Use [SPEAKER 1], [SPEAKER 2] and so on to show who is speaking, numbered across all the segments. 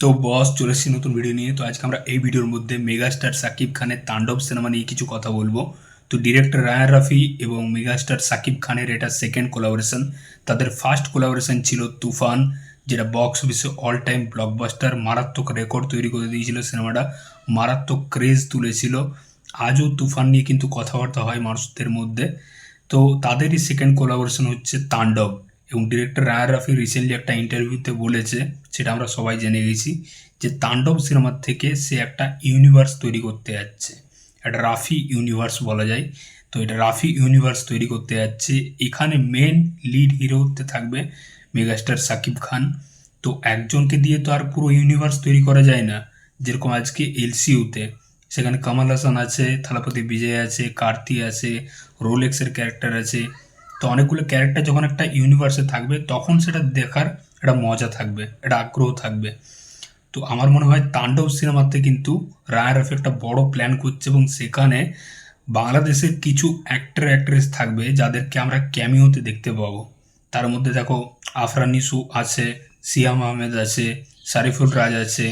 [SPEAKER 1] তো বস, চলে এসেছি নতুন ভিডিও নিয়ে। তো আজকে আমরা এই ভিডিওর মধ্যে মেগাস্টার সাকিব খানের তাণ্ডব সিনেমা নিয়ে কিছু কথা বলব। তো ডিরেক্টর রায়ান রাফি এবং মেগাস্টার সাকিব খানের এটা সেকেন্ড কোলাবোরেশন তাদের ফার্স্ট কোলাবোরেশন ছিল তুফান, যেটা বক্স অফিসে অল টাইম ব্লকবাস্টার মারাত্মক রেকর্ড তৈরি করে দিয়েছিল সিনেমাটা মারাত্মক ক্রেজ তুলেছিল। আজও তুফান নিয়ে কিন্তু কথাবার্তা হয় মানুষদের মধ্যে। তো তাদেরই সেকেন্ড কোলাবোরেশন হচ্ছে তাণ্ডব। এবং ডিরেক্টর রায়ান রাফি রিসেন্টলি একটা ইন্টারভিউতে বলেছে, সেটা আমরা সবাই জেনে গেছি, যে তাণ্ডব সিনেমার থেকে সে একটা ইউনিভার্স তৈরি করতে যাচ্ছে। একটা রাফি ইউনিভার্স বলা যায়। তো এটা রাফি ইউনিভার্স তৈরি করতে যাচ্ছে। এখানে মেন লিড হিরোতে থাকবে মেগাস্টার সাকিব খান। তো একজনকে দিয়ে তো আর পুরো ইউনিভার্স তৈরি করা যায় না। যেরকম আজকে এলসিউতে সেখানে কামাল হাসান আছে, থালাপতি বিজয় আছে, কার্তি আছে রোলেক্সের ক্যারেক্টার আছে। তো অনেকগুলো ক্যারেক্টার যখন একটা ইউনিভার্সে থাকবে, তখন সেটা দেখার একটা মজা থাকবে, একটা আগ্রহ থাকবে। তো আমার মনে হয় তাণ্ডব সিনেমাতে কিন্তু রায় রাফি একটা বড় প্ল্যান করছে এবং সেখানে বাংলাদেশের কিছু অ্যাক্টর অ্যাক্ট্রেস থাকবে যাদেরকে আমরা ক্যামিওতে দেখতে পাবো। তার মধ্যে দেখো আফরান নিসু আছে, সিয়াম আহমেদ আছে সারিফুল রাজ আছে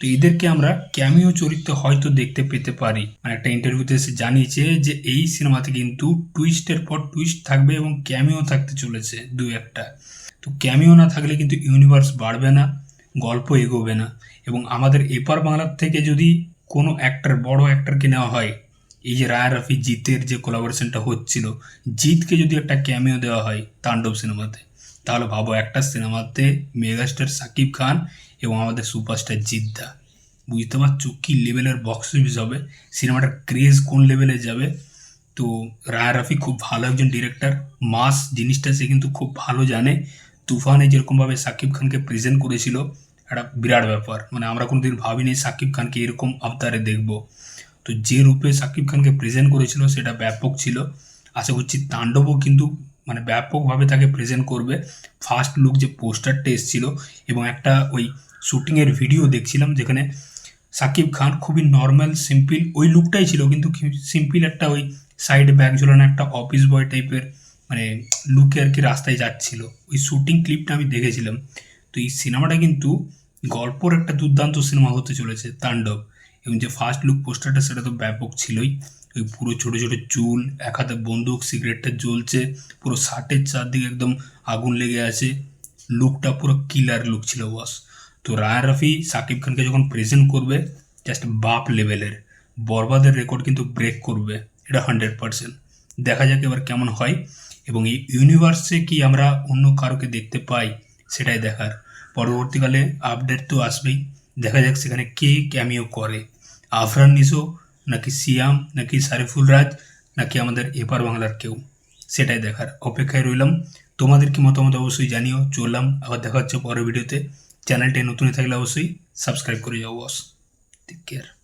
[SPEAKER 1] তো এদেরকে আমরা ক্যামিও চরিত্রে হয়তো দেখতে পেতে পারি। মানে একটা ইন্টারভিউতে এসে জানিয়েছে যে, এই সিনেমাতে কিন্তু টুইস্টের পর টুইস্ট থাকবে এবং ক্যামিও থাকতে চলেছে দু একটা। তো ক্যামিও না থাকলে কিন্তু ইউনিভার্স বাড়বে না, গল্প এগোবে না। এবং আমাদের এপার বাংলার থেকে যদি কোনো অ্যাক্টর বড় অ্যাক্টরকে নেওয়া হয়, এই যে রায় রাফি জিতের যে কোলাবোরেশনটা হচ্ছিল, জিতকে যদি একটা ক্যামিও দেওয়া হয় তাণ্ডব সিনেমাতে তাহলে ভাবো একটা সিনেমাতে মেগাস্টার সাকিব খান এবং আমাদের সুপারস্টার জিদ্দা। বুঝতে পারছ কী লেভেলের বক্স অফিস হবে? সিনেমাটার ক্রেজ কোন লেভেলে যাবে? তো রায় রাফি খুব ভালো একজন ডিরেক্টর মাস জিনিসটা সে কিন্তু খুব ভালো জানে। তুফানে যেরকমভাবে সাকিব খানকে প্রেজেন্ট করেছিল, একটা বিরাট ব্যাপার। মানে আমরা কোনোদিন ভাবিনি সাকিব খানকে এরকম আবতারে দেখব। তো যে রূপে সাকিব খানকে প্রেজেন্ট করেছিল সেটা ব্যাপক ছিল। আশা করছি তাণ্ডবও কিন্তু মানে ব্যাপকভাবে তাকে প্রেজেন্ট করবে। ফার্স্ট লুক যে পোস্টারটা এসেছিল এবং একটা ওই শুটিংয়ের ভিডিও দেখছিলাম যেখানে সাকিব খান খুবই নর্মাল সিম্পল ওই লুকটাই ছিল কিন্তু সিম্পল একটা ওই সাইড ব্যাগ ঝোলানো একটা অফিস বয় টাইপের মানে লুকে আর কি রাস্তায় যাচ্ছিল। ওই শুটিং ক্লিপটা আমি দেখেছিলাম। তো এই সিনেমাটা কিন্তু গল্পর একটা দুর্দান্ত সিনেমা হতে চলেছে, তাণ্ডব। এবং যে ফার্স্ট লুক পোস্টারটা সেটা তো ব্যাপক ছিলই। পুরো ছোটো ছোটো চুল, এক হাতে বন্দুক, সিগারেটটা জ্বলছে, পুরো শার্টের চারদিকে একদম আগুন লেগে আছে। লুকটা পুরো কিলার লুক ছিল বস তো রায় রাফি সাকিব খানকে যখন প্রেজেন্ট করবে জাস্ট বাপ লেভেলের বরবাদের রেকর্ড কিন্তু ব্রেক করবে, এটা হান্ড্রেড পার্সেন্ট দেখা যাক এবার কেমন হয়। এবং এই ইউনিভার্সে কি আমরা অন্য কারোকে দেখতে পাই, সেটাই দেখার। পরবর্তীকালে আপডেট তো আসবেই। দেখা যাক সেখানে কে ক্যামিও করে। আফরান নিসো নাকি সিয়াম, নাকি সারিফুল রাজ, নাকি আমাদের এপার বাংলার কেউ? সেটাই দেখার অপেক্ষায় রইলাম। তোমাদের কি মতামত অবশ্যই জানিও। চললাম, আবার দেখা হচ্ছে পরের ভিডিওতে। চ্যানেলটি নতুন থাকলে অবশ্যই সাবস্ক্রাইব করে যাও, বস। Take care